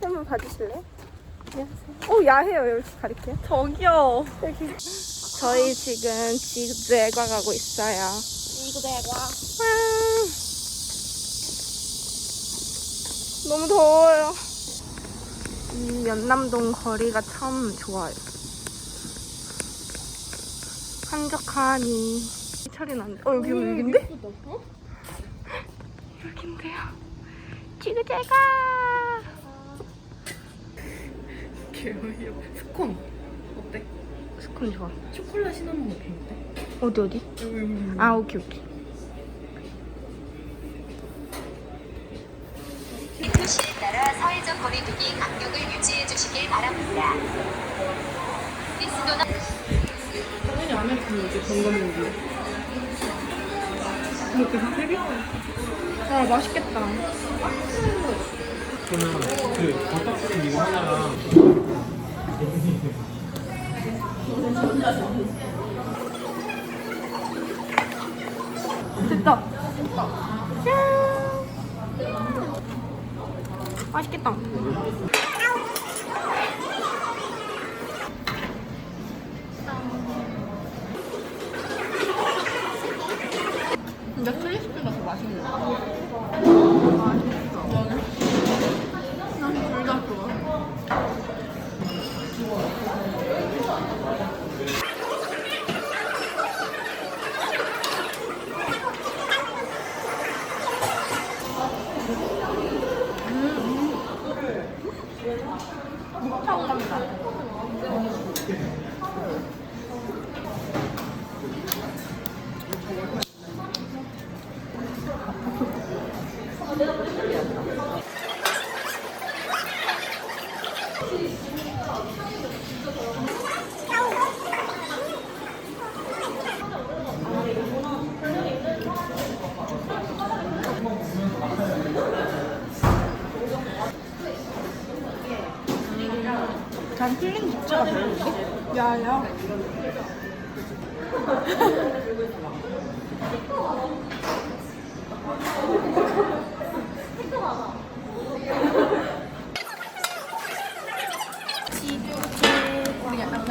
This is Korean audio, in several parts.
한번 봐주실래요? 안녕하세요. 오 야해요 이렇게 가릴게요. 저기요. 여기 저희 지금 지그재과 가고 있어요. 지그재과. 너무 더워요. 이 연남동 거리가 참 좋아요. 한적하니 철이 난데. 어 여기 여기인데? 여긴데요. 지그재과. 개어이요. 스콘. 어때? 스콘 좋아. 초콜릿 시나몬 먹힌데? 어디 어디? 여기 여기. 아 오케이 오케이. 표시에 따라 사회적 거리두기 간격을 유지해 주시길 바랍니다. 미스도나 안 했으면 이제 건강용기. 이렇게 다 되게 아 맛있겠다. 저는 그 버터크림 이거 하나랑 됐다. 짠. 맛있겠다. 근데 클리스피가 더 맛있네. 난둘 다 좋아. 난 필링 자체가 별로인데? 야 야. 우리 약간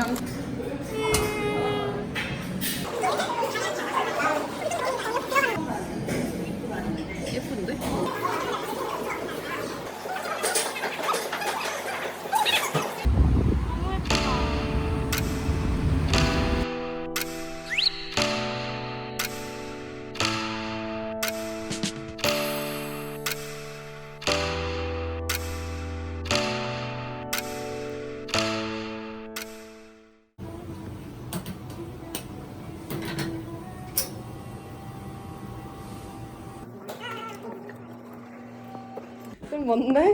ഒന്ന്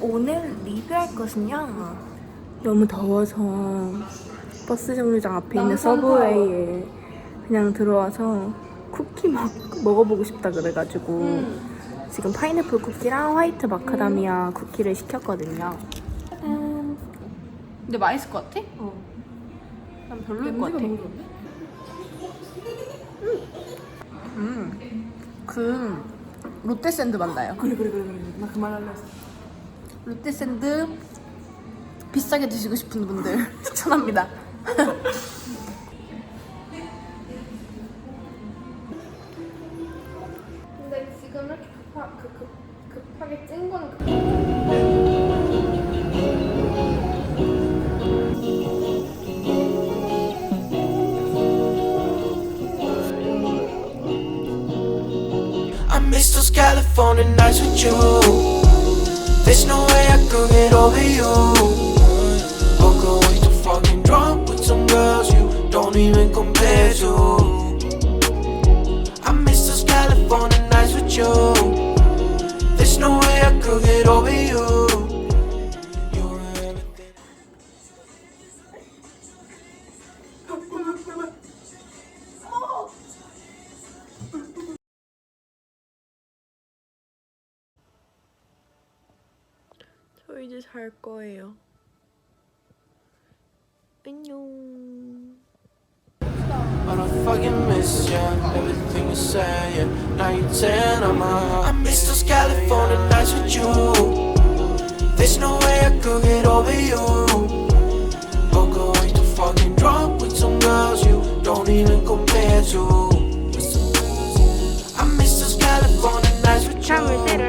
오늘 리뷰할 것은요. 너무 더워서 버스 정류장 앞에 있는 서브웨이에 그냥 들어와서 쿠키 막 먹어보고 싶다 그래가지고 지금 파인애플 쿠키랑 화이트 마카다미아 쿠키를 시켰거든요. 근데 맛있을 것 같아? 난 별로일 것 같아. 음. 그 롯데 샌드 맞나요? 그래 그래 그래 그래. 나 그말 하려 했어. 롯데 샌드 비싸게 드시고 싶은 분들 추천합니다. 근데 지금 이렇게 급하, 그, 급, 급하게 찐 거는 I miss those California nights with you. There's no way I could get over you. Or go way too fucking drunk with some girls you don't even compare to. I miss those California nights with you. There's no way I could get over you. 저 이제 잘 거예요. 안녕. But I fucking miss ya, everything you say, yeah. Now you tear on my heart. I miss those California nights with you. There's no way I could get over you. But going to fucking drunk with some girls you don't even compare to. I miss those California nights with you.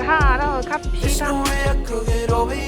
하러 There's no way I could get over you. You